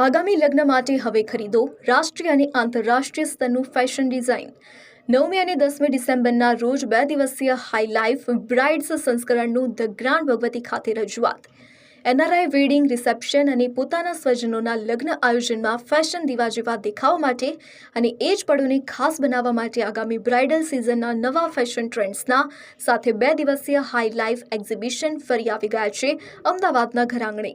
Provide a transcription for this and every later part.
આગામી લગ્ન માટે હવે ખરીદો રાષ્ટ્રીય અને આંતરરાષ્ટ્રીય સ્તરનું ફેશન ડિઝાઇન નવમી અને દસમી ડિસેમ્બરના રોજ બે દિવસીય હાઈ લાઈફ બ્રાઇડ્સ સંસ્કરણનું ધ ગ્રાન્ડ ભગવતી ખાતે રજૂઆત એનઆરઆઈ વેડિંગ રિસેપ્શન અને પોતાના સ્વજનોના લગ્ન આયોજનમાં ફેશન દીવા જેવા દેખાવ માટે અને એ જ પળોને ખાસ બનાવવા માટે આગામી બ્રાઇડલ સિઝનના નવા ફેશન ટ્રેન્ડ્સના સાથે બે દિવસીય હાઈ લાઈફ એક્ઝિબિશન ફરી આવી ગયા છે અમદાવાદના ઘરાંગણે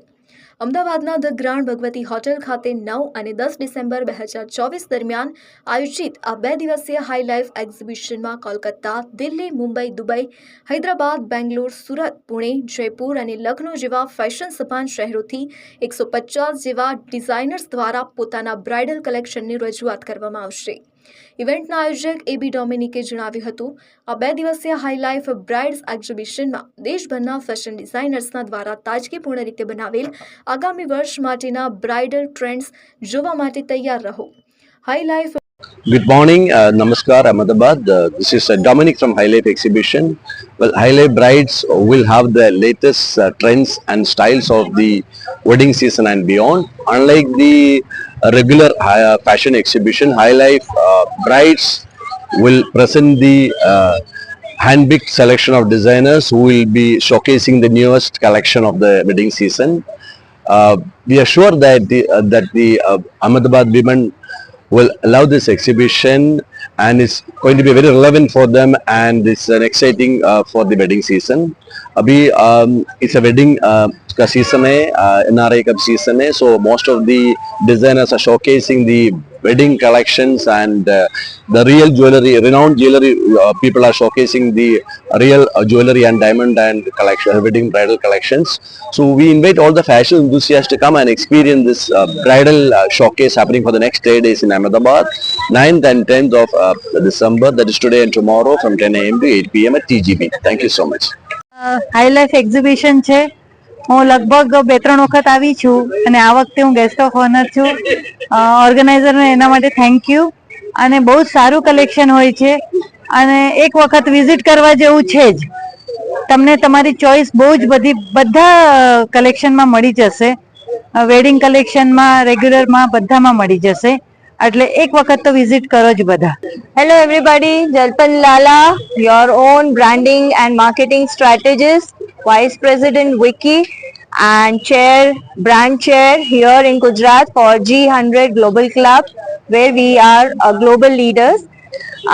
અમદાવાદના ધ ગ્રાન્ડ ભગવતી હોટેલ ખાતે નવ અને દસ ડિસેમ્બર બે હજાર ચોવીસ દરમિયાન આયોજિત આ બે દિવસીય હાઈલાઈફ એક્ઝિબિશનમાં કોલકાતા દિલ્હી મુંબઈ દુબઈ હૈદરાબાદ બેંગ્લોર સુરત પુણે જયપુર અને લખનૌ જેવા ફેશન સભાન શહેરોથી એકસો પચાસ જેવા ડિઝાઇનર્સ દ્વારા પોતાના બ્રાઇડલ કલેક્શનની રજૂઆત કરવામાં આવશે ઇવેન્ટના આયોજક એબી ડોમિનિકે જણાવ્યું હતું આ બે દિવસીય હાઈલાઇફ બ્રાઇડ્સ એક્ઝિબિશનમાં દેશભરના ફેશન ડિઝાઇનર્સના દ્વારા તાજગીપૂર્ણ રીતે બનાવેલ આગામી વર્ષ માટેના બ્રાઇડલ ટ્રેન્ડ્સ જોવા માટે તૈયાર રહો high life Good morning. Uh, namaskar, Ahmedabad. Uh, this is uh, Dominic from Highlight Exhibition. Well, Highlight Brides will have the latest uh, trends and styles of the wedding season and beyond. Unlike the uh, regular uh, fashion exhibition, Highlight uh, Brides will present the uh, selection of designers who will be showcasing the newest collection of the wedding season. Uh, we are sure that the, uh, that the uh, Ahmedabad women will love this exhibition and it's going to be very relevant for them and it's an exciting uh, for the wedding season. Abhi, um, it's a wedding uh, का season है NRI का season है so most of the designers are showcasing the wedding collections and uh, the real jewelry, renowned jewelry uh, people are showcasing the real uh, jewelry and diamond and collection, wedding bridal collections. So we invite all the fashion enthusiasts to come and experience this uh, bridal uh, showcase happening for the next three days in Ahmedabad, 9th and 10th of uh, December, that is today and tomorrow from 10 a.m. to 8 p.m. at TGB. Thank you so much. Uh, high life exhibition છે હું લગભગ બે ત્રણ વખત આવી છું અને આ વખતે હું ગેસ્ટ ઓફ ઓનર છું ઓર્ગેનાઇઝરને એના માટે થેન્ક યુ અને બહુ જ સારું કલેક્શન હોય છે અને એક વખત વિઝિટ કરવા જેવું છે જ તમને તમારી ચોઈસ બહુ જ બધી બધા કલેક્શનમાં મળી જશે વેડિંગ કલેક્શનમાં રેગ્યુલરમાં બધામાં મળી જશે એટલે એક વખત તો વિઝિટ કરો જ બધા hello everybody Jalpan Lala your own branding and marketing strategist vice president Vicky and chair brand chair here in Gujarat for G100 Global Club where we are global leaders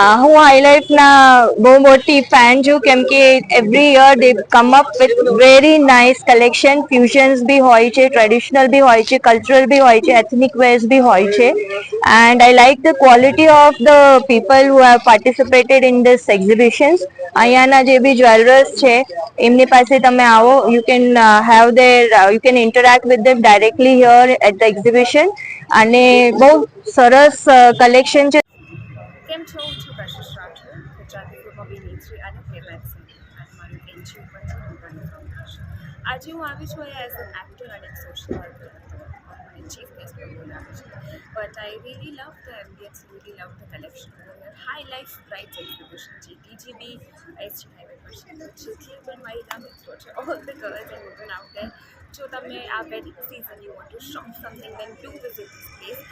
Uh, હું હાઇલાઇટના બહુ મોટી ફેન છું કેમ કે every year they come up with very nice collection fusions બી હોય છે traditional બી હોય છે કલ્ચરલ બી હોય છે એથનિક વેર્સ બી હોય છે and I like the quality of the people who have participated in this exhibitions અહીંયાના જે બી જ્વેલર્સ છે એમની પાસે તમે આવો you can have there you can interact with them directly here at the exhibition અને બહુ સરસ કલેક્શન uh, છે frequent online communication. I do want to try as an actor and a social worker chief guest But I really love the ambience, really love the collection. High Life Brides exhibition, DGB, SG Highway Merchant, Chitli, Mahila Mitrocha, all the girls and women out there. So, the May, our wedding season, you want to shop something, then do visit this place.